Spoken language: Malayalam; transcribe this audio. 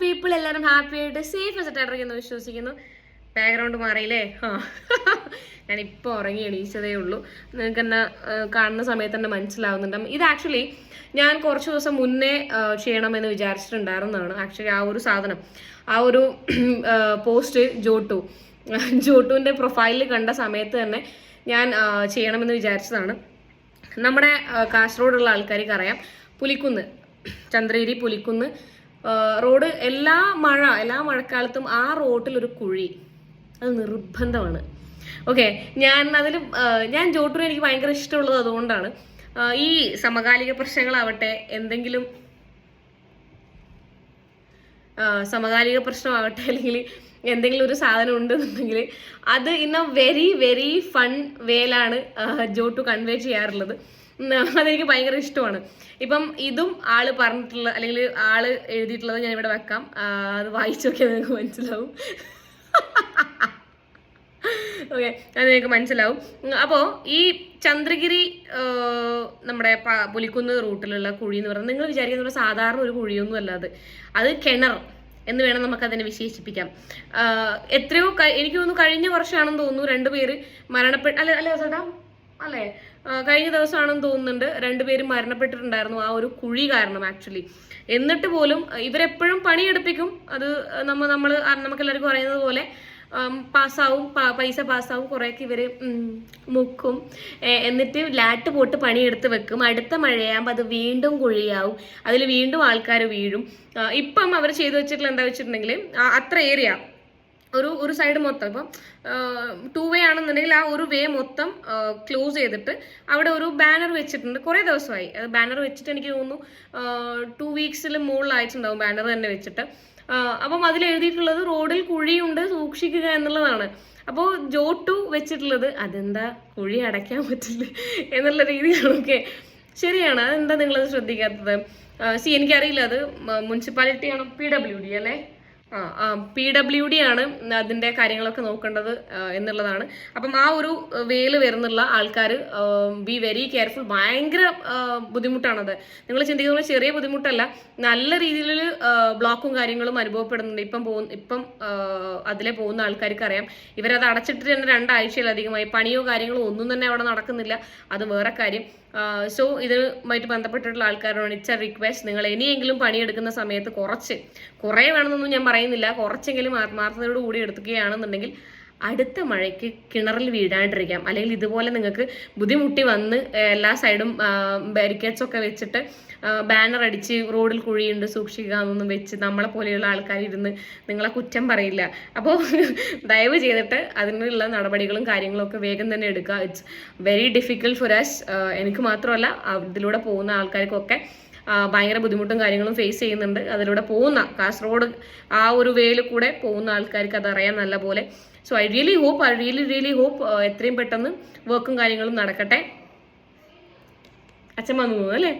പീപ്പിൾ എല്ലാവരും ഹാപ്പി ആയിട്ട് സേഫ് ആയിട്ടിരിക്കുന്നു വിശ്വസിക്കുന്നു. ബാക്ക്ഗ്രൗണ്ട് മാറിയില്ലേ? ആ ഞാൻ ഇപ്പോൾ ഉറങ്ങി എണീച്ചതേ ഉള്ളൂ. നിങ്ങൾക്ക് എന്നെ കാണുന്ന സമയത്ത് തന്നെ മനസ്സിലാവുന്നുണ്ട്. ഇത് ആക്ച്വലി ഞാൻ കുറച്ച് ദിവസം മുന്നേ ചെയ്യണമെന്ന് വിചാരിച്ചിട്ടുണ്ടായിരുന്നതാണ്. ആക്ച്വലി ആ ഒരു സാധനം ആ ഒരു പോസ്റ്റ് ജോട്ടു ജോട്ടുവിന്റെ പ്രൊഫൈലിൽ കണ്ട സമയത്ത് തന്നെ ഞാൻ ചെയ്യണമെന്ന് വിചാരിച്ചതാണ്. നമ്മുടെ കാസർഗോഡുള്ള ആൾക്കാർക്ക് അറിയാം പുലിക്കുന്ന് ചന്ദ്രഗിരി പുലിക്കുന്ന്. റോഡ് എല്ലാ മഴ എല്ലാ മഴക്കാലത്തും ആ റോഡിൽ ഒരു കുഴി. അത് നിർബന്ധമാണ്. ഓക്കെ ഞാൻ അതിൽ ഞാൻ ജോട്ടൂർ എനിക്ക് ഭയങ്കര ഇഷ്ടമുള്ളത് അതുകൊണ്ടാണ്. ഈ സമകാലിക പ്രശ്നങ്ങളാവട്ടെ എന്തെങ്കിലും സമകാലിക പ്രശ്നമാവട്ടെ അല്ലെങ്കിൽ എന്തെങ്കിലും ഒരു സാധനം ഉണ്ടെന്നുണ്ടെങ്കിൽ അത് എ വെരി വെരി ഫൺ വേലാണ് ജോട്ടു കൺവേ ചെയ്യാറുള്ളത്. അതെനിക്ക് ഭയങ്കര ഇഷ്ടമാണ്. ഇപ്പം ഇതും ആൾ പറഞ്ഞിട്ടുള്ള അല്ലെങ്കിൽ ആൾ എഴുതിയിട്ടുള്ളത് ഞാൻ ഇവിടെ വെക്കാം. അത് വായിച്ചു നോക്കിയാൽ നിങ്ങൾക്ക് മനസ്സിലാവും. ഓക്കെ അത് നിങ്ങൾക്ക് മനസ്സിലാവും. അപ്പോൾ ഈ ചന്ദ്രഗിരി നമ്മുടെ പുലിക്കുന്ന് റൂട്ടിലുള്ള കുഴി എന്ന് പറഞ്ഞാൽ നിങ്ങൾ വിചാരിക്കുന്ന സാധാരണ ഒരു കുഴിയൊന്നും അല്ല അത്. അത് കിണർ എന്ന് വേണം നമുക്ക് അതിനെ വിശേഷിപ്പിക്കാം. എത്രയോ എനിക്ക് തോന്നുന്നു കഴിഞ്ഞ വർഷമാണെന്ന് തോന്നുന്നു രണ്ടുപേര് മരണപ്പെട്ട അല്ല അല്ലേ ചേട്ടാ അല്ലേ? കഴിഞ്ഞ ദിവസമാണെന്ന് തോന്നുന്നുണ്ട് രണ്ടുപേരും മരണപ്പെട്ടിട്ടുണ്ടായിരുന്നു ആ ഒരു കുഴി കാരണം ആക്ച്വലി. എന്നിട്ട് പോലും ഇവരെപ്പോഴും പണിയെടുപ്പിക്കും. അത് നമ്മ നമ്മൾ നമുക്ക് എല്ലാവർക്കും പറയുന്നത് പോലെ പാസ്സാവും പൈസ പാസ്സാവും കുറേയൊക്കെ ഇവർ മുക്കും. എന്നിട്ട് ലാറ്റ് പോട്ട് പണിയെടുത്ത് വെക്കും. അടുത്ത മഴയാകുമ്പോൾ അത് വീണ്ടും കുഴിയാവും. അതിൽ വീണ്ടും ആൾക്കാർ വീഴും. ഇപ്പം അവർ ചെയ്തു വെച്ചിട്ടുള്ള എന്താ വെച്ചിട്ടുണ്ടെങ്കിൽ അത്ര ഏരിയ ഒരു ഒരു സൈഡ് മൊത്തം. ഇപ്പം ടൂ വേ ആണെന്നുണ്ടെങ്കിൽ ആ ഒരു വേ മൊത്തം ക്ലോസ് ചെയ്തിട്ട് അവിടെ ഒരു ബാനർ വെച്ചിട്ടുണ്ട്. കുറേ ദിവസമായി. അത് ബാനർ വെച്ചിട്ട് എനിക്ക് തോന്നുന്നു ടു വീക്സിൽ മുകളിലായിട്ടുണ്ടാവും ബാനർ തന്നെ വെച്ചിട്ട്. അപ്പം അതിൽ എഴുതിയിട്ടുള്ളത് റോഡിൽ കുഴിയുണ്ട് സൂക്ഷിക്കുക എന്നുള്ളതാണ്. അപ്പോൾ ജോട്ടു വെച്ചിട്ടുള്ളത് അതെന്താ? കുഴി അടയ്ക്കാൻ പറ്റില്ല എന്നുള്ള രീതിയാണ് ഓക്കെ ശരിയാണ്. അതെന്താ നിങ്ങളത് ശ്രദ്ധിക്കാത്തത്? സി എനിക്കറിയില്ല. അത് മുനിസിപ്പാലിറ്റി ആണോ പി ഡബ്ല്യു ഡി അല്ലേ? ആ പി ഡബ്ല്യു ഡി ആണ് അതിന്റെ കാര്യങ്ങളൊക്കെ നോക്കേണ്ടത് എന്നുള്ളതാണ്. അപ്പം ആ ഒരു വേൽ വരുന്നുള്ള ആൾക്കാർ ബി വെരി കെയർഫുൾ ഭയങ്കര ബുദ്ധിമുട്ടാണത്. നിങ്ങൾ ചിന്തിക്കുന്ന ചെറിയ ബുദ്ധിമുട്ടല്ല. നല്ല രീതിയിൽ ബ്ലോക്കും കാര്യങ്ങളും അനുഭവപ്പെടുന്നുണ്ട്. ഇപ്പം പോകുന്ന ഇപ്പം അതിലെ പോകുന്ന ആൾക്കാർക്ക് അറിയാം. ഇവരത് അടച്ചിട്ട് തന്നെ രണ്ടാഴ്ചയിലധികമായി പണിയോ കാര്യങ്ങളോ ഒന്നും തന്നെ അവിടെ നടക്കുന്നില്ല. അത് വേറെ കാര്യം. സോ ഇതുമായിട്ട് ബന്ധപ്പെട്ടിട്ടുള്ള ആൾക്കാരോട് ഇറ്റ്സ് എ റിക്വസ്റ്റ് നിങ്ങൾ ഇനിയെങ്കിലും പണിയെടുക്കുന്ന സമയത്ത് കുറച്ച് കുറേ വേണമെന്നൊന്നും ഞാൻ പറയുന്നില്ല. കുറച്ചെങ്കിലും ആത്മാർത്ഥതയോട് കൂടി എടുക്കുകയാണെന്നുണ്ടെങ്കിൽ അടുത്ത മഴയ്ക്ക് കിണറിൽ വീഴാണ്ടിരിക്കാം. അല്ലെങ്കിൽ ഇതുപോലെ നിങ്ങൾക്ക് ബുദ്ധിമുട്ടി വന്ന് എല്ലാ സൈഡും ബാരിക്കേഡ്സ് ഒക്കെ വെച്ചിട്ട് ബാനർ അടിച്ച് റോഡിൽ കുഴിയുണ്ട് സൂക്ഷിക്കുക എന്നൊന്നും വെച്ച് നമ്മളെ പോലെയുള്ള ആൾക്കാർ ഇരുന്ന് നിങ്ങളെ കുറ്റം പറയില്ല. അപ്പോൾ ദയവ് ചെയ്തിട്ട് അതിനുള്ള നടപടികളും കാര്യങ്ങളും ഒക്കെ വേഗം തന്നെ എടുക്കുക. It's very difficult for us എനിക്ക് മാത്രമല്ല ഇതിലൂടെ പോകുന്ന ആൾക്കാർക്കൊക്കെ ഭയങ്കര ബുദ്ധിമുട്ടും കാര്യങ്ങളും ഫേസ് ചെയ്യുന്നുണ്ട്. അതിലൂടെ പോകുന്ന കാസർഗോഡ് ആ ഒരു വേയിൽ കൂടെ പോകുന്ന ആൾക്കാർക്ക് അതറിയാം നല്ല പോലെ. So I really hope I really really hope എത്രയും പെട്ടെന്ന് വർക്കും കാര്യങ്ങളും നടക്കട്ടെ. അച്ഛൻ വന്നു അല്ലേ?